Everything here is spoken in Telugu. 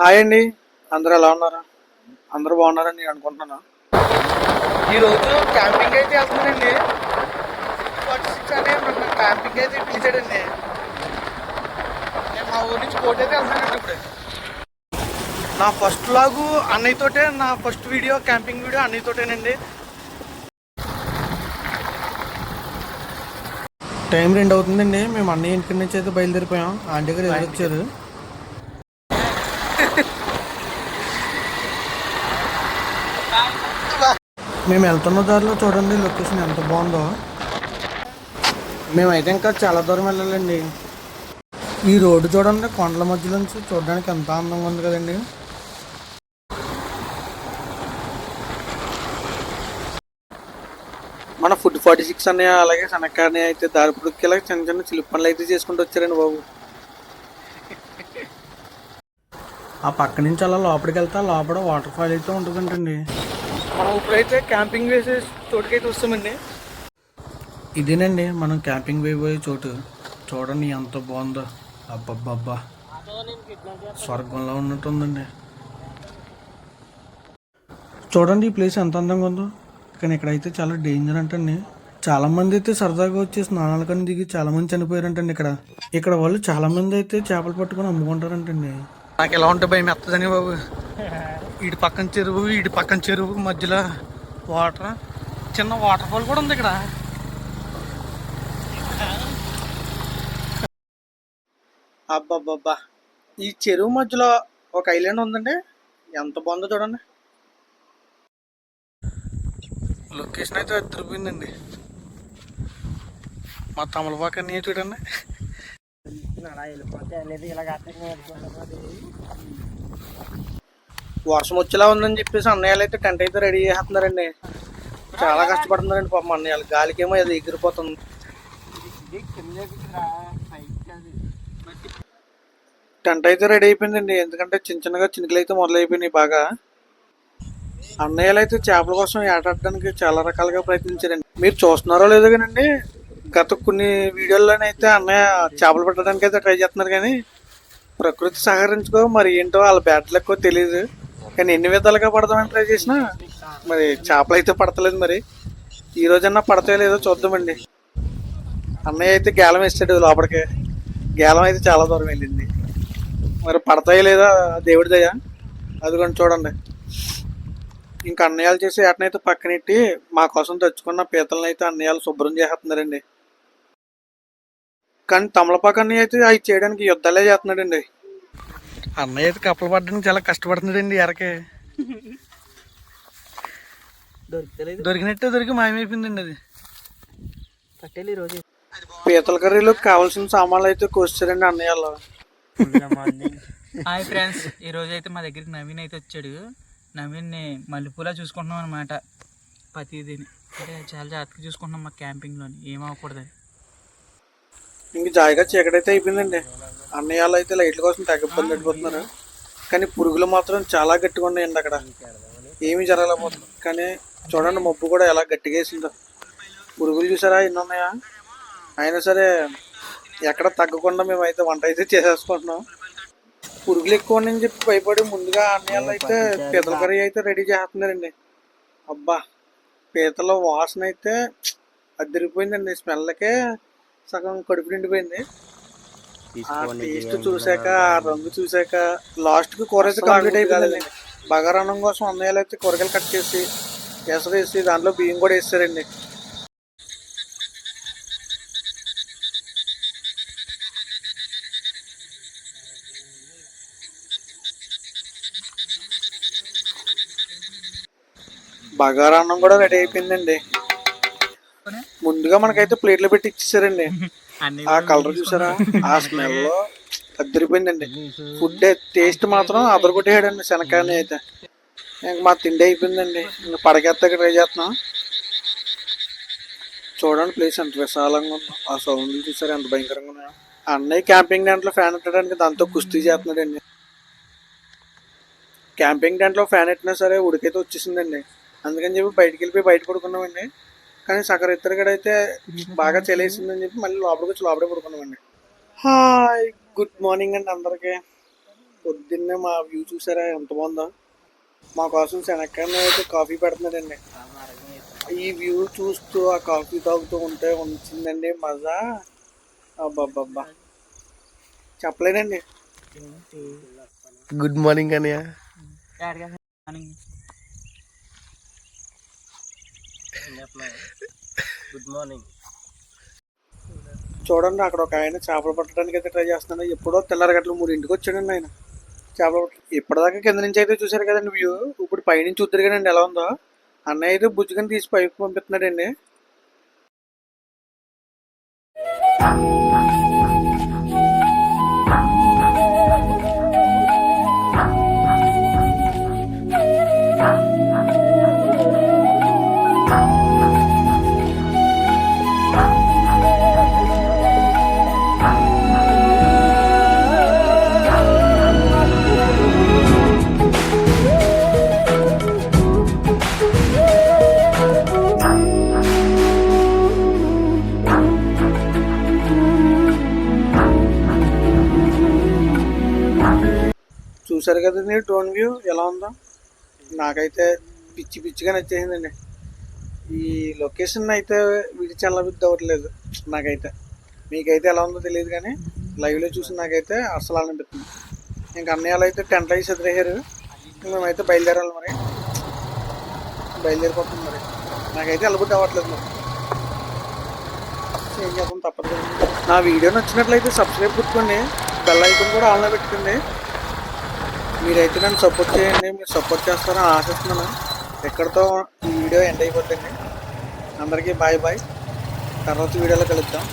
హాయ్ అండి. అందరూ ఎలా ఉన్నారు? అందరూ బాగున్నారని నేను అనుకుంటున్నాను ఈరోజు క్యాంపింగ్ అయితే వెళ్తున్నానండి క్యాంపింగ్ అయితే పిలిచాడండి. నేను మా ఊరి నుంచి కోటి అయితే వెళ్తున్నానండి ఇప్పుడు. నా ఫస్ట్ లాగు అన్నయ్యతోటే నా ఫస్ట్ వీడియో క్యాంపింగ్ వీడియో అన్నయ్యతోటేనండి. టైం రెండు అవుతుందండి. మేము అన్నయ్య ఇంటి నుంచి అయితే బయలుదేరిపోయాం. ఆంటీ గారు ఎదురొచ్చారు మేము వెళ్తున్న దారిలో చూడండి లొకేషన్ ఎంత బాగుందో. మేమైతే ఇంకా చాలా దూరం వెళ్ళాలండి. ఈ రోడ్డు చూడండి కొండల మధ్య నుంచి చూడడానికి ఎంత అందంగా ఉంది కదండి. మన ఫుడ్ ఫార్టీ సిక్స్ అనే అలాగే సనక్కాని అయితే దారి పుడుక్కి చిన్న చిన్న చిలిపి పనులు అయితే చేసుకుంటూ వచ్చారండి బాబు. ఆ పక్క నుంచి అలా లోపలికి వెళ్తే లోపల వాటర్ ఫాల్ అయితే ఉంటుందంటండి. మనం ఇప్పుడైతే క్యాంపింగ్ వేసే చోటుకైతే వస్తామండి. ఇదేనండి మనం క్యాంపింగ్ వేయబోయే చోటు. చూడండి ఎంత బాగుందో. అబ్బబ్బబ్బా. స్వర్గంలో ఉన్నట్టుందండి. చూడండి ఈ ప్లేస్ ఎంత అందంగా ఉందో. కానీ ఇక్కడైతే చాలా డేంజర్ అంటండి. చాలా మంది అయితే సరదాగా వచ్చి స్నానాల కని దిగి చాలా మంది చనిపోయారంటండి ఇక్కడ. ఇక్కడ వాళ్ళు చాలా మంది అయితే చేపలు పట్టుకొని అమ్ముకుంటారంటండి. నాకు ఎలా ఉంటే భయం ఎత్తదని బాబు. ఇటు పక్కన చెరువు ఇటు పక్కన చెరువు మధ్యలో వాటర్ చిన్న వాటర్ ఫాల్ కూడా ఉంది ఇక్కడ. అబ్బబ్బబ్బా. ఈ చెరువు మధ్యలో ఒక ఐలాండ్ ఉందండి. ఎంత బాగుందో చూడండి. లొకేషన్ అయితే అదిరిపోయిందండి మా తమలపాక నీ చూడండి. వర్షం వచ్చేలా ఉందని చెప్పేసి అన్నయ్యలు అయితే టెంట్ అయితే రెడీ చేస్తున్నారండి. చాలా కష్టపడుతున్నారండి పాపం అన్నయ్యలు. గాలికేమో అది ఎగిరిపోతుంది. టెంట్ అయితే రెడీ అయిపోయిందండి. ఎందుకంటే చిన్న చిన్నగా చినుకులు అయితే మొదలైపోయినాయి బాగా. అన్నయ్యలు అయితే చేపల కోసం ఏటాడడానికి చాలా రకాలుగా ప్రయత్నించారండి. మీరు చూస్తున్నారో లేదో కానండి గత కొన్ని వీడియోల్లోనైతే అన్నయ్య చేపలు పట్టడానికి అయితే ట్రై చేస్తున్నారు కానీ ప్రకృతి సహకరించుకో మరి ఏంటో వాళ్ళ బ్యాట్లు ఎక్కువ తెలియదు కానీ ఎన్ని విధాలుగా పడదామని ట్రై చేసినా? మరి చేపలు అయితే పడతలేదు మరి. ఈ రోజన్నా పడతాయో లేదో చూద్దామండి. అన్నయ్య అయితే గేలం వేస్తాడు లోపలికి. గేలం అయితే చాలా దూరం వెళ్ళింది. మరి పడతాయో లేదా దేవుడి దయ. అదిగోండి చూడండి. ఇంకా అన్నయ్యలు చేసి ఏటనైతే పక్కనెట్టి మా కోసం తెచ్చుకున్న పీతలను అయితే అన్నయ్యలు శుభ్రం చేస్తున్నారండి. కానీ తమలపాకు అన్నయ్య అయితే అవి చేయడానికి యుద్ధాలే చేస్తున్నాడండి. అన్నయ్య అయితే కప్పలు పడడానికి చాలా కష్టపడుతున్నాడండి ఎరకే. దొరికినట్టే దొరికి మాయమైపోయిందండి అది. పట్టేలి రోజు పీతల కర్రీలో కావాల్సిన సామాన్లు అయితే కోసారండి అన్నయ్యలు హాయ్ ఫ్రెండ్స్ ఈ రోజు అయితే మా దగ్గరికి నవీన్ అయితే వచ్చాడు. నవీన్ని మల్లెపూలా చూసుకుంటున్నాం అనమాట ప్రతిదీని. అంటే చాలా జాగ్రత్తగా చూసుకుంటున్నాం మా క్యాంపింగ్లోని. ఏమవ్వకూడదు ఇంక జాయిగా చీకటైతే అయిపోయిందండి. అన్నయ్యలు అయితే లైట్ల కోసం తెగ ఇబ్బంది పడిపోతున్నారు కానీ పురుగులు మాత్రం చాలా గట్టిగా ఉన్నాయండి అక్కడ. ఏమీ జరగలేకపోతుంది కానీ చూడండి మబ్బు కూడా ఎలా గట్టిగా వేసిందో. పురుగులు చూసారా ఎన్ని ఉన్నాయా? అయినా సరే ఎక్కడ తగ్గకుండా మేమైతే వంట అయితే చేసేసుకుంటున్నాం. పురుగులు ఎక్కువ ఉన్నాయని చెప్పి భయపడి ముందుగా అన్నయ్యలు అయితే పీతల కర్రీ అయితే రెడీ చేస్తున్నారండి. అబ్బా పీతల వాసన అయితే అదిరిపోయిందండి. స్మెల్కే సగం కడుపు నిండిపోయింది. టేస్ట్ చూసాక ఆ రంగు చూసాక లాస్ట్కి కూర అయితే కంప్లీట్ అయిపోయింది బగారాన్నం కోసం అన్నయ్యలు అయితే కూరగాయలు కట్ చేసి ఎసరు వేసి దాంట్లో బియ్యం కూడా వేస్తారండి. బగారాన్నం కూడా రెడీ అయిపోయిందండి. ముందుగా మనకైతే ప్లేట్లు పెట్టి ఇచ్చేసారండి. ఆ కలర్ చూసారా? ఆ స్మెల్లో అద్దరిపోయిందండి ఫుడ్ టేస్ట్ మాత్రం అదరగొట్టేయడండి శనకాయని అయితే. ఇంక మా తిండి అయిపోయిందండి. ఇంకా పడకెత్తాక ట్రై చేస్తున్నాం. చూడండి ప్లేస్ ఎంత విశాలంగా ఉందో. ఆ సౌండ్లు చూసారా ఎంత భయంకరంగా ఉన్నాయో. అన్నయ్య క్యాంపింగ్ టెంట్లో ఫ్యాన్ పెట్టడానికి దాంతో కుస్తీ చేస్తున్నాడండి. క్యాంపింగ్ టెంట్లో ఫ్యాన్ పెట్టినా సరే ఉడికైతే వచ్చేసిందండి. అందుకని చెప్పి బయటికి వెళ్ళిపోయి బయట పడుకున్నామండి. కానీ సగం ఇద్దరు అయితే బాగా చలేసిందని చెప్పి మళ్ళీ లోపలికి వచ్చి లోపలే పడుకున్నామండి. హాయ్ గుడ్ మార్నింగ్ అండి అందరికి. పొద్దున్నే మా వ్యూ చూసారా? ఎంత బాగుందో. మా కోసం శనక్కనే అయితే కాఫీ పెడుతున్నాడండి ఈ వ్యూ చూస్తూ ఆ కాఫీ తాగుతూ ఉంటే వచ్చిందండి మజా. అబ్బాబ్బా చెప్పలేనండి గుడ్ మార్నింగ్ అన్నయ్య. గుడ్ మార్నింగ్ చూడండి అక్కడ ఒక ఆయన చేపలు పట్టడానికి అయితే ట్రై చేస్తున్నాడు. ఎప్పుడో తెల్లారి గట్ల మూడు ఇంటికి వచ్చాడండి ఆయన. చేపలు ఇప్పటిదాకా కింద నుంచి అయితే చూశారు కదండి వ్యూ ఇప్పుడు పైనుంచి ఉద్దరిగానండి ఎలా ఉందో. అన్నయ్య అయితే బుజ్జుకని తీసి పైకి పంపిస్తున్నాడండి. చూసారు కదండి డ్రోన్ వ్యూ ఎలా ఉందో? నాకైతే పిచ్చి పిచ్చిగా నచ్చేసిందండి. ఈ లొకేషన్ అయితే విడిచి బుద్ధి అవ్వట్లేదు నాకైతే. మీకైతే ఎలా ఉందో తెలియదు కానీ లైవ్లో చూసి నాకైతే అసలు అనిపిస్తుంది. ఇంకా అన్నయ్యలు అయితే టెంట్ అయ్యి చదివేశారు మేమైతే బయలుదేరాలి మరి. బయలుదేరిపోతుంది మరి. నాకైతే వెళ్ళబుద్ధి అవ్వట్లేదు మరి. ఏం చేద్దాం తప్పదు నా వీడియో నచ్చినట్లయితే సబ్స్క్రైబ్ పెట్టుకోండి బెల్ ఐకన్ కూడా ఆన్లో పెట్టుకోండి. మీరైతే నన్ను సపోర్ట్ చేయండి మీరు సపోర్ట్ చేస్తారని ఆశిస్తున్నాను. ఎక్కడితో ఈ వీడియో ఎండ్ అయిపోతుంది అందరికీ బాయ్ బాయ్ తర్వాత వీడియోలో కలుద్దాం.